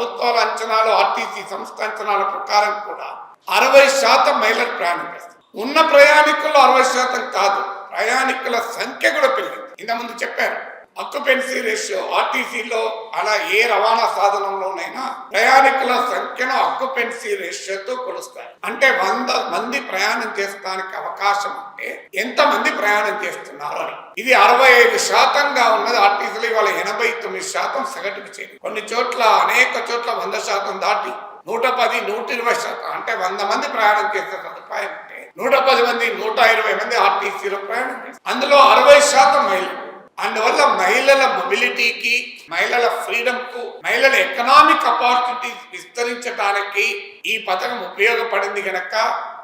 ప్రభుత్వాల అంచనాలు ఆర్టీసీ సంస్థ అంచనాల ప్రకారం కూడా అరవై శాతం మహిళలు ప్రయాణం చేస్తారు ఉన్న ప్రయాణికుల్లో అరవై శాతం కాదు ప్రయాణికుల సంఖ్య కూడా పెరిగింది. ఇంతకుముందు చెప్పారు అక్యుపెన్సీ రేషియో ఆర్టీసీలో అలా ఏ రవాణా సాధనంలోనైనా ప్రయాణికుల సంఖ్యను అక్యుపెన్సీ రేషియోతో కొలుస్తారు. అంటే వంద మంది ప్రయాణం చేస్తానికి అవకాశం ఉంటే ఎంత మంది ప్రయాణం చేస్తున్నారు అని. ఇది అరవై ఐదు శాతంగా ఉన్నది. ఆర్టీసీలో ఇవాళ ఎనభై తొమ్మిది శాతం సగటుకు చేరి కొన్ని చోట్ల అనేక చోట్ల వంద శాతం దాటి నూట పది నూట ఇరవై శాతం అంటే వంద మంది ప్రయాణం చేసే సదుపాయం ఉంటే నూట పది మంది నూట ఇరవై మంది ఆర్టీసీలో ప్రయాణం చేస్తారు. అందులో అరవై శాతం మహిళలు అందువల్ల మహిళల మొబిలిటీకి మహిళల ఫ్రీడమ్కు మహిళల ఎకనామిక్ అపార్చునిటీస్ విస్తరించడానికి ఈ పథకం ఉపయోగపడింది గనక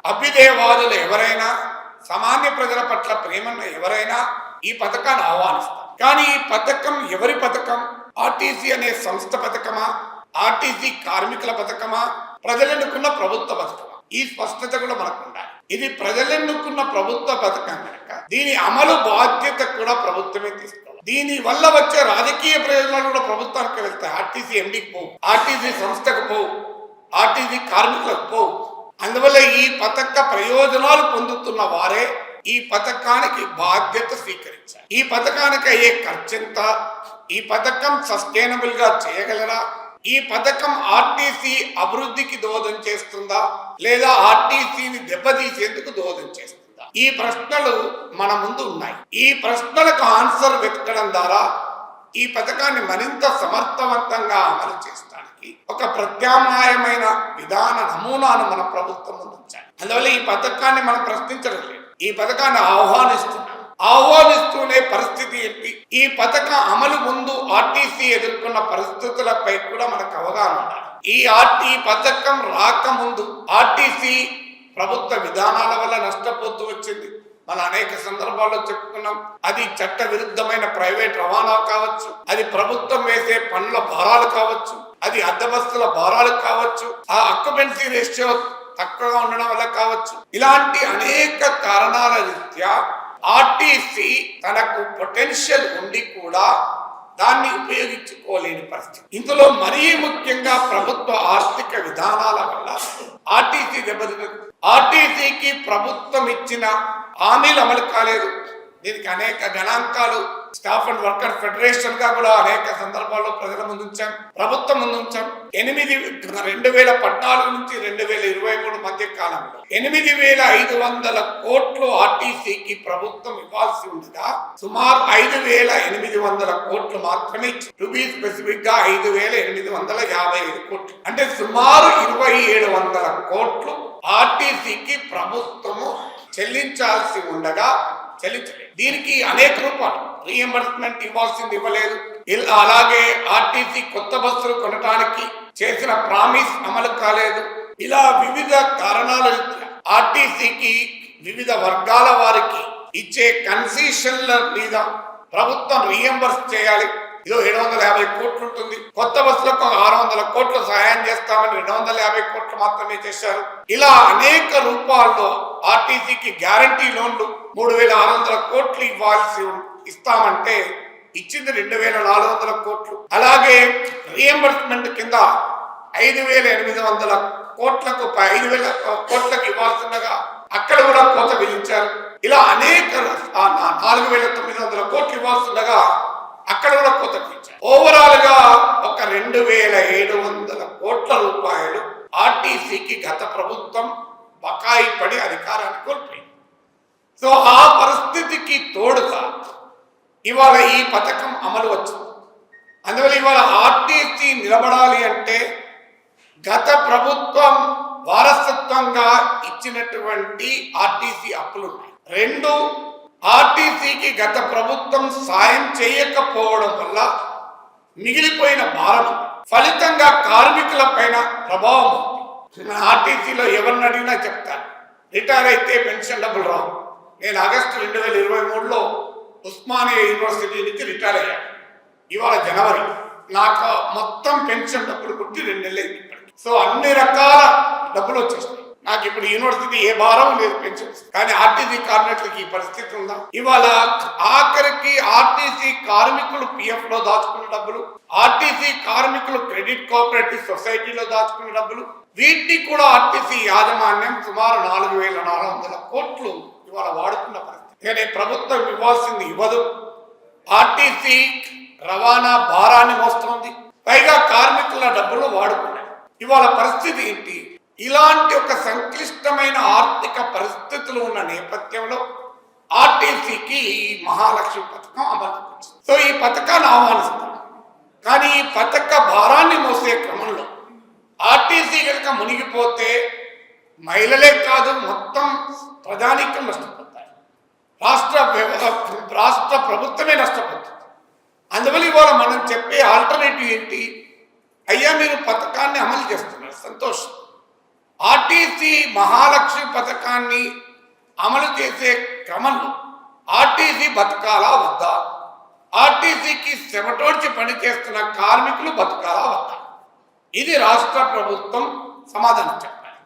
అభ్యుదయవాదులు ఎవరైనా సామాన్య ప్రజల పట్ల ప్రేమన్న ఎవరైనా ఈ పథకాన్ని ఆహ్వానిస్తారు. కానీ ఈ పథకం ఎవరి పథకం? ఆర్టీసీ అనే సంస్థ పథకమా? ఆర్టీసీ కార్మికుల పథకమా? ప్రజలెన్నుకున్న ప్రభుత్వ పథకమా? ఈ స్పష్టత కూడా మనకు ఉండాలి. ఇది ప్రజలెన్నుకున్న ప్రభుత్వ పథకం దీని అమలు బాధ్యత కూడా ప్రభుత్వమే తీసుకోవాలి. దీని వల్ల వచ్చే రాజకీయ ప్రయోజనాలు కూడా ప్రభుత్వానికి వెళ్తాయి. ఆర్టీసీ ఎండికి పోవు ఆర్టీసీ సంస్థకు పోవు ఆర్టీసీ కార్మికులకు పోవు. అందువల్ల ఈ పథక ప్రయోజనాలు పొందుతున్న వారే ఈ పథకానికి బాధ్యత స్వీకరించాలి. ఈ పథకానికి అయ్యే ఖర్చెంత ఈ పథకం సస్టైనబుల్గా చేయగలరా? ఈ పథకం ఆర్టీసీ అభివృద్ధికి దోహదం చేస్తుందా? లేదా ఆర్టీసీని దెబ్బతీసేందుకు దోహదం చేస్తుందా? ఈ ప్రశ్నలు మన ముందు ఉన్నాయి. ఈ ప్రశ్నలకు ఆన్సర్ వెతకడం ద్వారా ఈ పథకాన్ని మరింత సమర్థవంతంగా అమలు చేస్తానికి ఒక ప్రత్యామ్నాయమైన విధాన నమూనాను మన ప్రభుత్వం ముందు ఉంచాలి అందువల్ల ఈ పథకాన్ని మనం ప్రశ్నించడం లేదు. ఈ పథకాన్ని ఆహ్వానిస్తున్నాం. ఆహ్వానిస్తూనే పరిస్థితి ఏంటి? ఈ పథక అమలు ముందు ఆర్టీసీ ఎదుర్కొన్న పరిస్థితులపై కూడా మనకు అవగాహన ఉండాలి. ఈ ఆర్టీ పథకం రాకముందు ఆర్టీసీ ప్రభుత్వ విధానాల వల్ల నష్టపోతూ వచ్చింది. మన అనేక సందర్భాల్లో చెప్పుకున్నాం. అది చట్ట విరుద్ధమైన ప్రైవేట్ రవాణా కావచ్చు. అది ప్రభుత్వం వేసే పనుల భారాలు కావచ్చు. అది అద్దబస్తుల భారాలు కావచ్చు. ఆ అక్యుపెన్సీ రేషియో తక్కువగా ఉండడం వల్ల కావచ్చు. ఇలాంటి అనేక కారణాల రీత్యా ఆర్టీసీ తనకు పొటెన్షియల్ ఉండి కూడా దాన్ని ఉపయోగించుకోలేని పరిస్థితి. ఇందులో మరీ ముఖ్యంగా ప్రభుత్వ ఆర్థిక విధానాల వల్ల ఆర్టీసీ దెబ్బతింది ఆర్టీసీకి ప్రభుత్వం ఇచ్చిన హామీలు అమలు కాలేదు. దీనికి అనేక గణాంకాలు స్టాఫ్ అండ్ వర్కర్ ఫెడరేషన్గా కూడా అనేక సందర్భాల్లో ప్రజల ముందు ఉంచాం. ప్రభుత్వం ముందు ఉంచాం. ఎనిమిది రెండు వేల పద్నాలుగు నుంచి రెండు వేల ఇరవై మూడు మధ్య కాలంలో ఎనిమిది వేల ఐదు వందల కోట్లు ఆర్టీసీకి ప్రభుత్వం ఇవ్వాల్సి ఉండగా సుమారు ఐదు వేల ఎనిమిది వందల కోట్లు మాత్రమే టు బి స్పెసిఫిక్గా ఐదు వేల ఎనిమిది వందల యాభై ఐదు కోట్లు. అంటే సుమారు ఇరవై ఏడు వందల కోట్లు ఆర్టీసీకి ప్రభుత్వము చెల్లించాల్సి ఉండగా చెల్లించలేదు. దీనికి అనేక రూపాలు. రీఎంబర్స్మెంట్ ఇవ్వాల్సింది ఇవ్వలేదు. ఇల్- అలాగే ఆర్టీసీ కొత్త బస్సులు కొనడానికి చేసిన ప్రామిస్ అమలు కాలేదు. ఇలా వివిధ కారణాల ఆర్టీసీకి వివిధ వర్గాల వారికి ఇచ్చే కన్సెషన్ల మీద ప్రభుత్వం రీఎంబర్స్ చేయాలి. ఇదో ఏడు వందల యాభై కోట్లు ఉంటుంది. కొత్త బస్సులకు ఆరు వందల కోట్లు సహాయం చేస్తామని రెండు వందల యాభై కోట్లు మాత్రమే చేశారు. ఇలా అనేక రూపాల్లో ఆర్టీసీకి గ్యారంటీ లోన్లు మూడు వేల ఆరు వందల కోట్లు ఇవ్వాల్సి ఇస్తామంటే ఇచ్చింది రెండు వేల నాలుగు వందల కోట్లు. అలాగే రియంబర్స్మెంట్ కింద ఐదు వేల ఎనిమిది వందల కోట్లకు ఐదు వేల కోట్లకు ఇవ్వాల్సిండగా అక్కడ కూడా కోత విధించారు. ఇలా అనేక నాలుగు వేల తొమ్మిది వందల కోట్లు ఇవ్వాల్సిండగా అక్కడ కూడా కొత్త విధించారు ఓవరాల్గా ఒక రెండు వేల ఏడు వందల కోట్ల రూపాయలు ఆర్టీసీకి గత ప్రభుత్వం బకాయి పడి అధికారాన్ని కోల్పోయింది. సో ఆ పరిస్థితికి తోడుగా ఇవాళ ఈ పథకం అమలు వచ్చింది. అందువల్ల ఇవాళ ఆర్టీసీ నిలబడాలి అంటే గత ప్రభుత్వం వారసత్వంగా ఇచ్చినటువంటి ఆర్టీసీ అప్పులు ఉన్నాయి రెండు ఆర్టీసీకి గత ప్రభుత్వం సాయం చేయకపోవడం వల్ల మిగిలిపోయిన భారం ఫలితంగా కార్మికుల పైన ప్రభావం ఉంది. ఆర్టీసీలో ఎవరిని అడిగినా చెప్తాను రిటైర్ అయితే పెన్షన్ డబ్బులు రావు. నేను ఆగస్టు రెండు వేల ఇరవై మూడులో ఉస్మానియా యూనివర్సిటీ నుంచి రిటైర్ అయ్యాను ఇవాళ జనవరి. నాకు మొత్తం పెన్షన్ డబ్బులు కుట్టి రెండు నెలలు అయింది సో అన్ని రకాల డబ్బులు వచ్చేస్తాయి నాకు ఇప్పుడు యూనివర్సిటీ ఏ భారం లేదు పెన్షన్ కానీ ఆర్టీసీ కార్మికులకి ఈ పరిస్థితి ఉందా? ఇవాళ ఆఖరికి ఆర్టీసీ కార్మికులు పిఎఫ్లో దాచుకున్న డబ్బులు ఆర్టీసీ కార్మికులు క్రెడిట్ కోఆపరేటివ్ సొసైటీలో దాచుకున్న డబ్బులు వీటిని కూడా ఆర్టీసీ యాజమాన్యం సుమారు నాలుగు వేల నాలుగు వందల కోట్లు ఇవాళ వాడుకున్న పరిస్థితి. కానీ ప్రభుత్వం ఇవ్వాల్సింది ఇవ్వదు. ఆర్టీసీ రవాణా భారాన్ని మోస్తోంది. పైగా కార్మికుల డబ్బులు వాడుకున్నాయి. ఇవాళ పరిస్థితి ఏంటి? ఇలాంటి ఒక సంక్లిష్టమైన ఆర్థిక పరిస్థితులు ఉన్న నేపథ్యంలో ఆర్టీసీకి ఈ మహాలక్ష్మి పథకం అమలు సో ఈ పథకాన్ని ఆహ్వానిస్తాం. కానీ ఈ పథక భారాన్ని మోసే క్రమంలో ఆర్టీసీ కనుక మునిగిపోతే మహిళలే కాదు మొత్తం ప్రజానికం నష్టపోతాయి. రాష్ట్ర రాష్ట్ర ప్రభుత్వమే నష్టపోతుంది. అందువల్ల ఇవాళ మనం చెప్పే ఆల్టర్నేటివ్ ఏంటి? అయ్యా మీరు పథకాన్ని అమలు చేస్తున్నారు. సంతోషం. ఆర్టీసీ మహాలక్ష్మి పథకాన్ని అమలు చేసే క్రమంలో ఆర్టీసీ బతకాలా వద్దా? ఆర్టీసీకి శ్రమటోడ్చి పనిచేస్తున్న కార్మికులు బతకాలా వద్దా? ఇది రాష్ట్ర ప్రభుత్వం సమాధానం చెప్పాలి.